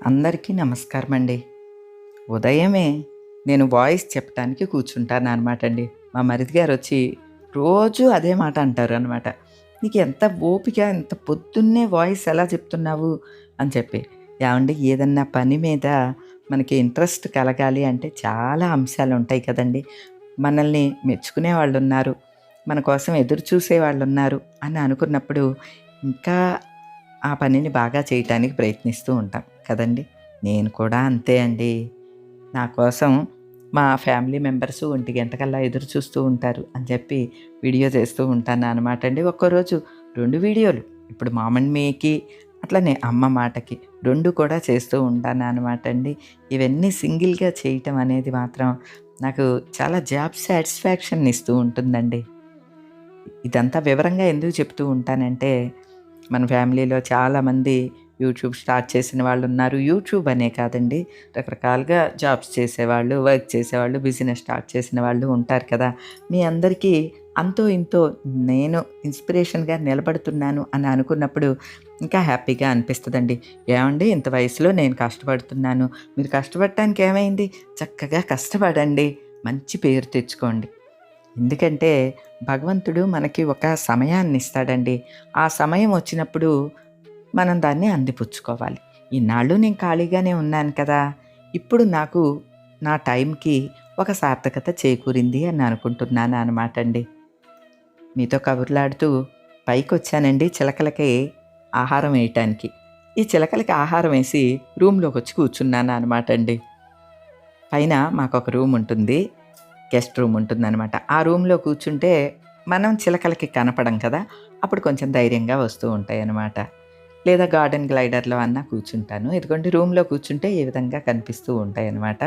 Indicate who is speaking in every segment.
Speaker 1: అందరికీ నమస్కారం అండి ఉదయమే నేను వాయిస్ చెప్పడానికి కూర్చుంటాను అనమాట అండి మా మరిది గారు వచ్చి రోజు అదే మాట అంటారు అనమాట నీకు ఎంత ఓపిక ఎంత పొద్దున్నే వాయిస్ ఎలా చెప్తున్నావు? అని చెప్పి. ఏమండి ఏదన్నా పని మీద మనకి ఇంట్రెస్ట్ కలగాలి అంటే చాలా అంశాలు ఉంటాయి కదండి. మనల్ని మెచ్చుకునే వాళ్ళు ఉన్నారు మన కోసం ఎదురు చూసే వాళ్ళు ఉన్నారు అని అనుకున్నప్పుడు ఇంకా ఆ పనిని బాగా చేయటానికి ప్రయత్నిస్తూ ఉంటాం. కదండి? నేను కూడా అంతే అండి. నా కోసం మా ఫ్యామిలీ మెంబర్స్ ఒంటి గంటకల్లా ఎదురు చూస్తూ ఉంటారు అని చెప్పి వీడియో చేస్తూ ఉంటాను అనమాట అండి. ఒక్కరోజు రెండు వీడియోలు. ఇప్పుడు మామన్ మీకి అట్లనే అమ్మ మాటకి రెండు కూడా చేస్తూ ఉంటాను అనమాట అండి. ఇవన్నీ సింగిల్గా చేయటం అనేది మాత్రం నాకు చాలా జాబ్ సాటిస్ఫాక్షన్ ఇస్తూ ఉంటుందండి. ఇదంతా వివరంగా ఎందుకు చెప్తూ ఉంటానంటే మన ఫ్యామిలీలో చాలామంది యూట్యూబ్ స్టార్ట్ చేసిన వాళ్ళు ఉన్నారు. యూట్యూబ్ అనే కాదండి రకరకాలుగా జాబ్స్ చేసేవాళ్ళు వర్క్ చేసేవాళ్ళు బిజినెస్ స్టార్ట్ చేసిన వాళ్ళు ఉంటారు కదా. మీ అందరికీ అంతో ఇంతో నేను ఇన్స్పిరేషన్గా నిలబడుతున్నాను అని అనుకున్నప్పుడు ఇంకా హ్యాపీగా అనిపిస్తుందండి. ఏమండి ఇంత వయసులో నేను కష్టపడుతున్నాను. మీరు కష్టపడటానికి ఏమైంది? చక్కగా కష్టపడండి. మంచి పేరు తెచ్చుకోండి. ఎందుకంటే భగవంతుడు మనకి ఒక సమయాన్ని ఇస్తాడండి ఆ సమయం వచ్చినప్పుడు మనం దాన్ని అందిపుచ్చుకోవాలి. ఇన్నాళ్ళు నేను ఖాళీగానే ఉన్నాను కదా. ఇప్పుడు నాకు నా టైంకి ఒక సార్థకత చేకూరింది అని అనుకుంటున్నాను అనమాట అండి మీతో కబుర్లాడుతూ పైకి వచ్చానండి చిలకలకి ఆహారం వేయటానికి. ఈ చిలకలకి ఆహారం వేసి రూమ్లోకి వచ్చి కూర్చున్నాను అనమాట అండి పైన మాకు ఒక రూమ్ ఉంటుంది గెస్ట్ రూమ్ ఉంటుందన్నమాట. ఆ రూమ్లో కూర్చుంటే మనం చిలకలకి కనపడం కదా అప్పుడు కొంచెం ధైర్యంగా వస్తూ ఉంటాయి అన్నమాట లేదా గార్డెన్ గ్లైడర్లో అన్నా కూర్చుంటాను. ఎందుకంటే రూమ్లో కూర్చుంటే ఈ విధంగా కనిపిస్తూ ఉంటాయి అన్నమాట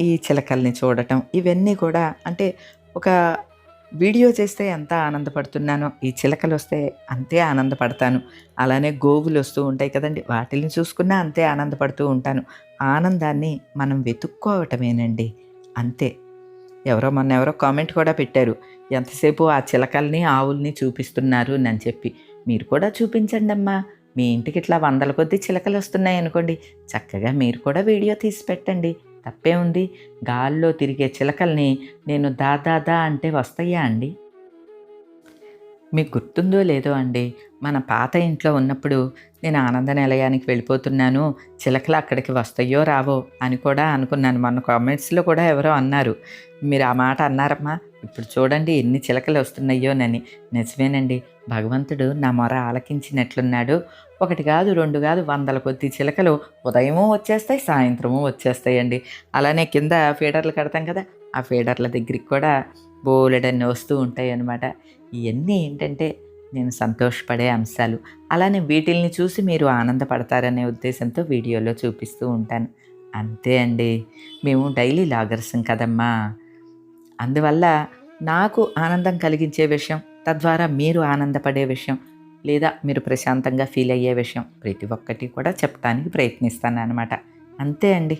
Speaker 1: ఈ చిలకల్ని చూడటం ఇవన్నీ కూడా అంటే ఒక వీడియో చేస్తే ఎంత ఆనందపడుతున్నానో ఈ చిలకలు వస్తే అంతే ఆనందపడతాను. అలానే గోవులు వస్తూ ఉంటాయి కదండి వాటిని చూసుకున్నా అంతే ఆనందపడుతూ ఉంటాను. ఆనందాన్ని మనం వెతుక్కోవటమేనండి. అంతే. ఎవరో మొన్న ఎవరో కామెంట్ కూడా పెట్టారు. ఎంతసేపు ఆ చిలకల్ని ఆవుల్ని చూపిస్తున్నారు? అని చెప్పి. మీరు కూడా చూపించండి అమ్మా మీ ఇంటికి ఇట్లా వందల కొద్ది చిలకలు వస్తున్నాయి అనుకోండి. చక్కగా మీరు కూడా వీడియో తీసి పెట్టండి. తప్పే ఉంది. గాల్లో తిరిగే చిలకల్ని నేను దా దా దా అంటే వస్తాయా అండి? మీకు గుర్తుందో లేదో అండి. మన పాత ఇంట్లో ఉన్నప్పుడు నేను ఆనంద నిలయానికి వెళ్ళిపోతున్నాను చిలకలు అక్కడికి వస్తాయో రావో అని కూడా అనుకున్నాను. మొన్న కామెంట్స్లో కూడా ఎవరో అన్నారు. మీరు ఆ మాట అన్నారమ్మా. ఇప్పుడు చూడండి ఎన్ని చిలకలు వస్తున్నాయోనని. నిజమేనండి. భగవంతుడు నా మొర ఆలకించినట్లున్నాడు. ఒకటి కాదు రెండు కాదు వందల కొద్ది చిలకలు ఉదయము వచ్చేస్తాయి సాయంత్రము వచ్చేస్తాయండి. అలానే కింద ఫీడర్లు కడతాం కదా ఆ ఫీడర్ల దగ్గరికి కూడా బోలెడన్ని వస్తూ ఉంటాయి అన్నమాట ఇవన్నీ ఏంటంటే నేను సంతోషపడే అంశాలు. అలానే వీటిల్ని చూసి మీరు ఆనందపడతారనే ఉద్దేశంతో వీడియోలో చూపిస్తూ ఉంటాను. అంతే అండి. మేము డైలీ లాగర్సం కదమ్మా. అందువల్ల నాకు ఆనందం కలిగించే విషయం తద్వారా మీరు ఆనందపడే విషయం లేదా మీరు ప్రశాంతంగా ఫీల్ అయ్యే విషయం ప్రతి ఒక్కటి కూడా చెప్పడానికి ప్రయత్నిస్తాను అనమాట అంతే అండి.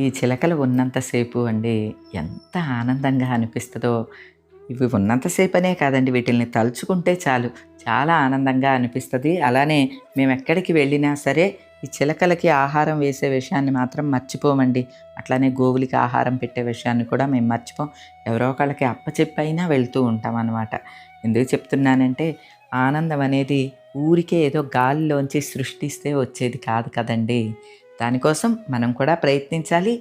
Speaker 1: ఈ చిలకలు ఉన్నంతసేపు అండి ఎంత ఆనందంగా అనిపిస్తుందో. ఇవి ఉన్నంతసేపు అనే కాదండి వీటిల్ని తలుచుకుంటే చాలు. చాలా ఆనందంగా అనిపిస్తుంది. అలానే మేము ఎక్కడికి వెళ్ళినా సరే ఈ చిలకలకి ఆహారం వేసే విషయాన్ని మాత్రం మర్చిపోమండి. అట్లానే గోవులకి ఆహారం పెట్టే విషయాన్ని కూడా మేము మర్చిపోం. ఎవరో ఒకళ్ళకి అప్పచెప్పైనా వెళ్తూ ఉంటాం అన్నమాట ఎందుకు చెప్తున్నానంటే ఆనందం అనేది ఊరికే ఏదో గాలిలోంచి సృష్టిస్తే వచ్చేది కాదు కదండి. దానికోసం మనం కూడా ప్రయత్నించాలి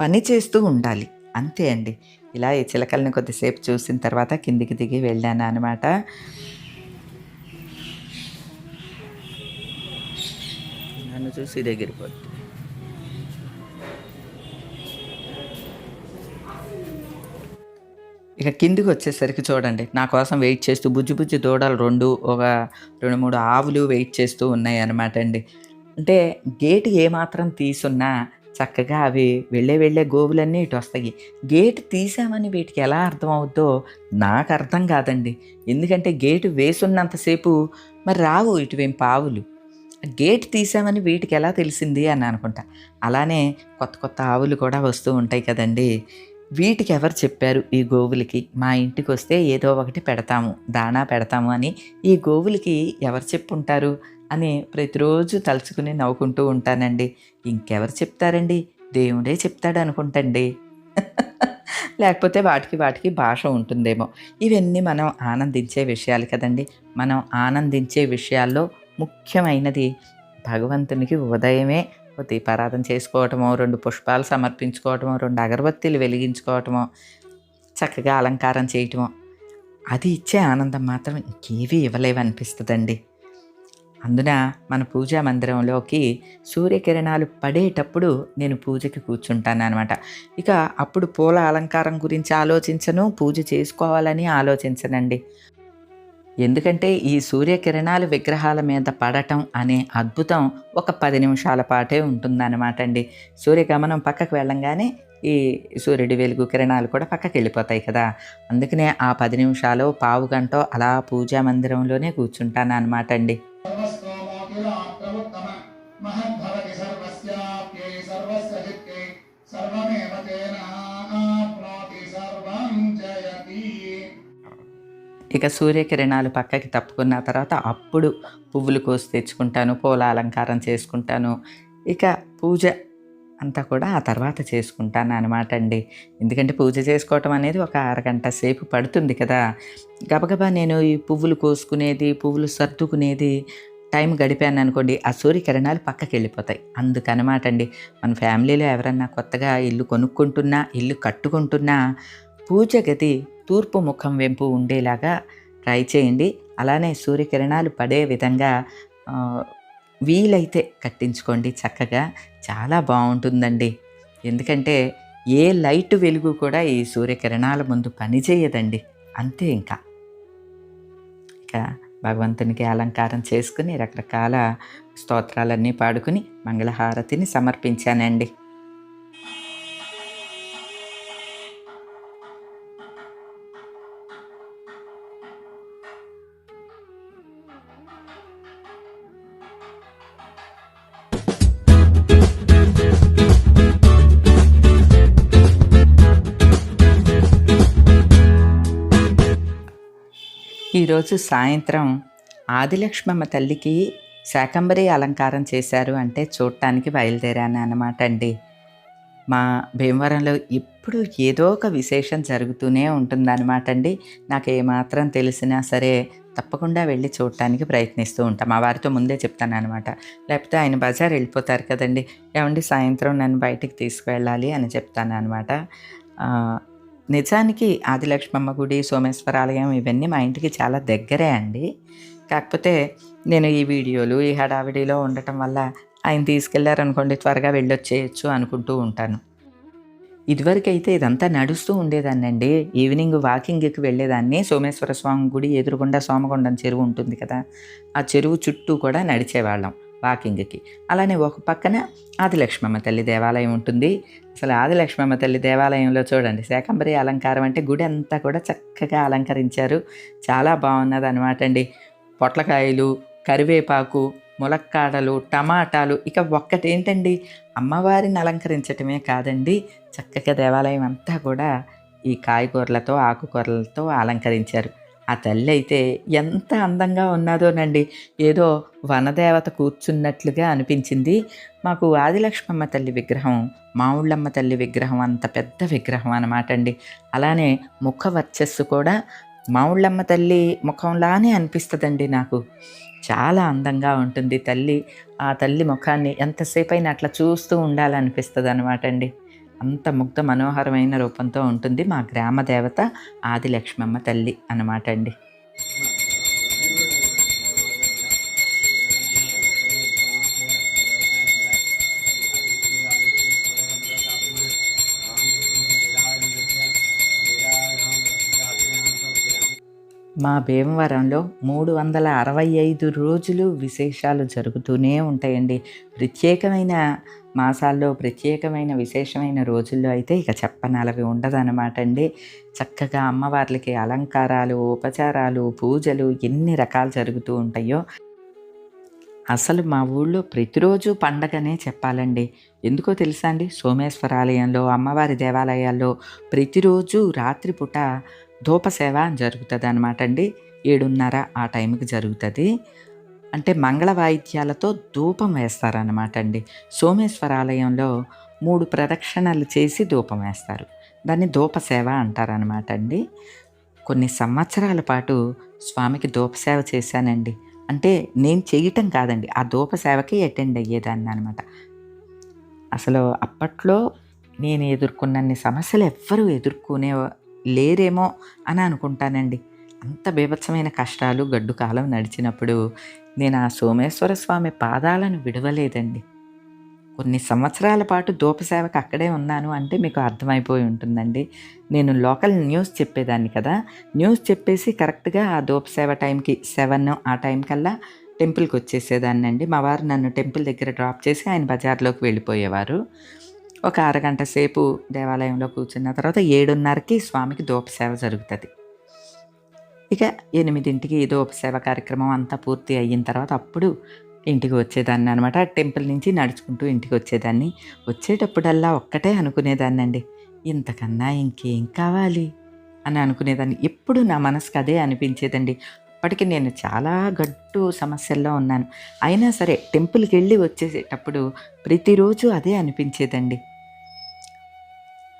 Speaker 1: పని చేస్తూ ఉండాలి. అంతే అండి. ఇలా ఈ చిలకల్ని కొద్దిసేపు చూసిన తర్వాత కిందికి దిగి వెళ్ళాను అనమాట నన్ను చూసి దగ్గరిపోతుంది ఇక కిందికి వచ్చేసరికి చూడండి నా కోసం వెయిట్ చేస్తూ బుజ్జి బుజ్జి దూడలు రెండు ఒక రెండు మూడు ఆవులు వెయిట్ చేస్తూ ఉన్నాయి అనమాట అండి. అంటే గేటు ఏమాత్రం తీసున్నా చక్కగా అవి వెళ్ళే వెళ్ళే గోవులన్నీ ఇటు వస్తాయి. గేటు తీసామని వీటికి ఎలా అర్థం అవుద్దో నాకు అర్థం కాదండి. ఎందుకంటే గేటు వేసున్నంతసేపు మరి రావు ఇటువేం పావులు. గేట్ తీసామని వీటికి ఎలా తెలిసింది అని అనుకుంటా. అలానే కొత్త కొత్త ఆవులు కూడా వస్తూ ఉంటాయి కదండి. వీటికి ఎవరు చెప్పారు ఈ గోవులకి? మా ఇంటికి వస్తే ఏదో ఒకటి పెడతాము దాణా పెడతాము అని ఈ గోవులకి ఎవరు చెప్పుంటారు? అని ప్రతిరోజు తలుచుకుని నవ్వుకుంటూ ఉంటానండి. ఇంకెవరు చెప్తారండి? దేవుడే చెప్తాడు అనుకుంటండి. లేకపోతే వాటికి వాటికి భాష ఉంటుందేమో. ఇవన్నీ మనం ఆనందించే విషయాలు కదండి. మనం ఆనందించే విషయాల్లో ముఖ్యమైనది భగవంతునికి ఉదయమే దీపారాధన చేసుకోవటమో రెండు పుష్పాలు సమర్పించుకోవటమో రెండు అగరబత్తీలు వెలిగించుకోవటమో చక్కగా అలంకారం చేయటమో అది ఇచ్చే ఆనందం మాత్రం ఇంకేవి ఇవ్వలేవనిపిస్తుందండి. అందున మన పూజా మందిరంలోకి సూర్యకిరణాలు పడేటప్పుడు నేను పూజకి కూర్చుంటాను అనమాట ఇక అప్పుడు పూల అలంకారం గురించి ఆలోచించను పూజ చేసుకోవాలని ఆలోచించనండి. ఎందుకంటే ఈ సూర్యకిరణాలు విగ్రహాల మీద పడటం అనే అద్భుతం ఒక పది నిమిషాల పాటే ఉంటుందన్నమాట అండి. సూర్యగమనం పక్కకు వెళ్ళంగానే ఈ సూర్యుడి వెలుగు కిరణాలు కూడా పక్కకి వెళ్ళిపోతాయి కదా. అందుకనే ఆ పది నిమిషాలు పావు గంట అలా పూజా మందిరంలోనే కూర్చుంటాను అనమాట అండి.
Speaker 2: सर्वस्वमोऽखिलात्रमुत्तम महद्भवति सर्वस्याप्यै सर्वस्य चित्ते सर्वमेव तेनाप्नोति सर्वं जयति
Speaker 1: ఇక సూర్యకిరణాలు పక్కకి తప్పుకున్న తర్వాత అప్పుడు పువ్వులు కోసి తెచ్చుకుంటాను పూల అలంకారం చేసుకుంటాను ఇక పూజ అంతా కూడా ఆ తర్వాత చేసుకుంటాను అనమాట అండి. ఎందుకంటే పూజ చేసుకోవటం అనేది ఒక అరగంట సేపు పడుతుంది కదా. గబగబా నేను ఈ పువ్వులు కోసుకునేది పువ్వులు సర్దుకునేది టైం గడిపాను అనుకోండి ఆ సూర్యకిరణాలు పక్కకి వెళ్ళిపోతాయి. అందుకనమాట అండి. మన ఫ్యామిలీలో ఎవరన్నా కొత్తగా ఇల్లు కొనుక్కుంటున్నా ఇల్లు కట్టుకుంటున్నా పూజ గది తూర్పు ముఖం వెంపు ఉండేలాగా ట్రై చేయండి. అలానే సూర్యకిరణాలు పడే విధంగా వీలైతే కట్టించుకోండి చక్కగా. చాలా బాగుంటుందండి. ఎందుకంటే ఏ లైట్ వెలుగు కూడా ఈ సూర్యకిరణాల ముందు పనిచేయదండి. అంతే ఇంకా. ఇక భగవంతునికి అలంకారం చేసుకుని రకరకాల స్తోత్రాలన్నీ పాడుకుని మంగళహారతిని సమర్పించానండి. ఈరోజు సాయంత్రం ఆదిలక్ష్మమ్మ తల్లికి శాకంబరి అలంకారం చేశారు అంటే చూడటానికి బయలుదేరాను అన్నమాట అండి. మా భీమవరంలో ఎప్పుడు ఏదో ఒక విశేషం జరుగుతూనే ఉంటుందన్నమాట అండి. నాకు ఏమాత్రం తెలిసినా సరే తప్పకుండా వెళ్ళి చూడటానికి ప్రయత్నిస్తూ ఉంటాం. మా వారితో ముందే చెప్తాను అనమాట లేకపోతే ఆయన బజార్ వెళ్ళిపోతారు కదండి. ఏమండి సాయంత్రం నన్ను బయటికి తీసుకువెళ్ళాలి అని చెప్తాను అనమాట నిజానికి ఆదిలక్ష్మమ్మ గుడి సోమేశ్వర ఆలయం ఇవన్నీ మా ఇంటికి చాలా దగ్గరే అండి. కాకపోతే నేను ఈ వీడియోలు ఈ హడావిడిలో ఉండటం వల్ల ఆయన తీసుకెళ్ళారనుకోండి త్వరగా వెళ్ళొచ్చేయచ్చు అనుకుంటూ ఉంటాను. ఇదివరకైతే ఇదంతా నడుస్తూ ఉండేదాన్నండి ఈవినింగ్ వాకింగ్కి వెళ్ళేదాన్ని. సోమేశ్వర స్వామి గుడి ఎదురుగుండా సోమకొండం చెరువు ఉంటుంది కదా ఆ చెరువు చుట్టూ కూడా నడిచేవాళ్ళం. వాకింగ్కి అలానే ఒక పక్కన ఆదిలక్ష్మమ్మ తల్లి దేవాలయం ఉంటుంది. అసలు ఆదిలక్ష్మమ్మ తల్లి దేవాలయంలో చూడండి శాకంబరి అలంకారం అంటే గుడి అంతా కూడా చక్కగా అలంకరించారు. చాలా బాగున్నది అనమాట అండి. పొట్లకాయలు కరివేపాకు ములక్కాడలు టమాటాలు ఇక ఒక్కటేంటండి అమ్మవారిని అలంకరించటమే కాదండి చక్కగా దేవాలయం అంతా కూడా ఈ కాయగూరలతో ఆకుకూరలతో అలంకరించారు. ఆ తల్లి అయితే ఎంత అందంగా ఉన్నదోనండి. ఏదో వనదేవత కూర్చున్నట్లుగా అనిపించింది. మాకు ఆదిలక్ష్మమ్మ తల్లి విగ్రహం మావుళ్ళమ్మ తల్లి విగ్రహం అంత పెద్ద విగ్రహం అనమాట అండి అలానే ముఖ వర్చస్సు కూడా మావుళ్ళమ్మ తల్లి ముఖంలానే అనిపిస్తుందండి నాకు. చాలా అందంగా ఉంటుంది తల్లి. ఆ తల్లి ముఖాన్ని ఎంతసేపు అయినా అట్లా చూస్తూ ఉండాలనిపిస్తుంది అనమాట అండి అంత ముగ్ధ మనోహరమైన రూపంతో ఉంటుంది మా గ్రామ దేవత ఆది లక్ష్మమ్మ తల్లి అన్నమాట అండి. మా భీమవరంలో మూడు వందల అరవై ఐదు రోజులు విశేషాలు జరుగుతూనే ఉంటాయండి. ప్రత్యేకమైన మాసాల్లో ప్రత్యేకమైన విశేషమైన రోజుల్లో అయితే ఇక చెప్పనలవి ఉండదన్నమాట అండి. చక్కగా అమ్మవార్లకి అలంకారాలు ఉపచారాలు పూజలు ఎన్ని రకాలు జరుగుతూ ఉంటాయో అసలు మా ఊళ్ళో ప్రతిరోజు పండగనే చెప్పాలండి. ఎందుకో తెలుసా అండి? సోమేశ్వర ఆలయంలో అమ్మవారి దేవాలయాల్లో ప్రతిరోజు రాత్రిపూట ధూప సేవ జరుగుతుంది అనమాట అండి ఏడున్నర ఆ టైంకి జరుగుతుంది. అంటే మంగళ వాయిద్యాలతో ధూపం వేస్తారనమాట అండి సోమేశ్వర ఆలయంలో మూడు ప్రదక్షిణలు చేసి ధూపం వేస్తారు. దాన్ని ధూప సేవ అంటారనమాట అండి కొన్ని సంవత్సరాల పాటు స్వామికి ధూప సేవ చేశానండి. అంటే నేను చేయటం కాదండి. ఆ ధూప సేవకి అటెండ్ అయ్యేదాన్ని అనమాట అసలు అప్పట్లో నేను ఎదుర్కొన్నన్ని సమస్యలు ఎవ్వరూ ఎదుర్కొనే లేరేమో అని అనుకుంటానండి. అంత బీభత్సమైన కష్టాలు గడ్డు కాలం నడిచినప్పుడు నేను ఆ సోమేశ్వర స్వామి పాదాలను విడవలేదండి. కొన్ని సంవత్సరాల పాటు దూపసేవకు అక్కడే ఉన్నాను అంటే మీకు అర్థమైపోయి ఉంటుందండి. నేను లోకల్ న్యూస్ చెప్పేదాన్ని కదా. న్యూస్ చెప్పేసి కరెక్ట్గా ఆ దూపసేవ టైంకి సెవెన్ ఆ టైం కల్లా టెంపుల్కి వచ్చేసేదాన్ని అండి మా వారు నన్ను టెంపుల్ దగ్గర డ్రాప్ చేసి ఆయన బజార్లోకి వెళ్ళిపోయేవారు. ఒక అరగంట సేపు దేవాలయంలో కూర్చున్న తర్వాత ఏడున్నరకి స్వామికి దూపసేవ జరుగుతుంది. ఇక ఎనిమిదింటికి దూపసేవ కార్యక్రమం అంతా పూర్తి అయిన తర్వాత అప్పుడు ఇంటికి వచ్చేదాన్ని అనమాట టెంపుల్ నుంచి నడుచుకుంటూ ఇంటికి వచ్చేదాన్ని. వచ్చేటప్పుడల్లా ఒక్కటే అనుకునేదాన్ని అండి ఇంతకన్నా ఇంకేం కావాలి? అని అనుకునేదాన్ని. ఎప్పుడు నా మనసుకు అదే అనిపించేదండి. అప్పటికి నేను చాలా గట్టు సమస్యల్లో ఉన్నాను. అయినా సరే టెంపుల్కి వెళ్ళి వచ్చేసేటప్పుడు ప్రతిరోజు అదే అనిపించేదండి.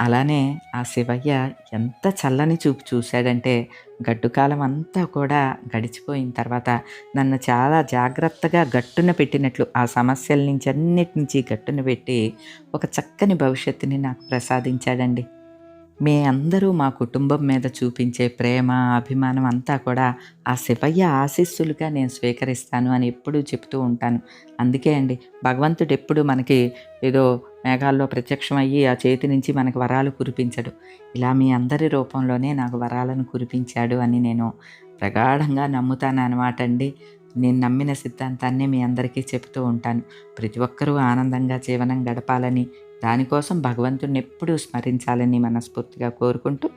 Speaker 1: అలానే ఆ శివయ్య ఎంత చల్లని చూపు చూశాడంటే గడ్డుకాలం అంతా కూడా గడిచిపోయిన తర్వాత నన్ను చాలా జాగ్రత్తగా గట్టున పెట్టినట్లు ఆ సమస్యల నుంచి అన్నిటి నుంచి గట్టున పెట్టి ఒక చక్కని భవిష్యత్తుని నాకు ప్రసాదించాడండి. మీ అందరూ మా కుటుంబం మీద చూపించే ప్రేమ అభిమానం అంతా కూడా ఆ శివయ్య ఆశీస్సులుగా నేను స్వీకరిస్తాను అని ఎప్పుడూ చెప్తూ ఉంటాను. అందుకే అండి భగవంతుడు ఎప్పుడు మనకి ఏదో మేఘాల్లో ప్రత్యక్షమయ్యి ఆ చేతి నుంచి మనకు వరాలు కురిపించడు. ఇలా మీ అందరి రూపంలోనే నాకు వరాలను కురిపించాడు అని నేను ప్రగాఢంగా నమ్ముతాను అనమాట అండి. నేను నమ్మిన సిద్ధాంతాన్ని మీ అందరికీ చెప్తూ ఉంటాను. ప్రతి ఒక్కరూ ఆనందంగా జీవనం గడపాలని దానికోసం భగవంతుడిని ఎప్పుడూ స్మరించాలని మనస్ఫూర్తిగా కోరుకుంటూ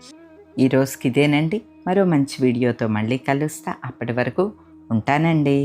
Speaker 1: ఈ రోజుకి ఇదేనండి. మరో మంచి వీడియోతో మళ్ళీ కలుస్తా. అప్పటి వరకు ఉంటానండి.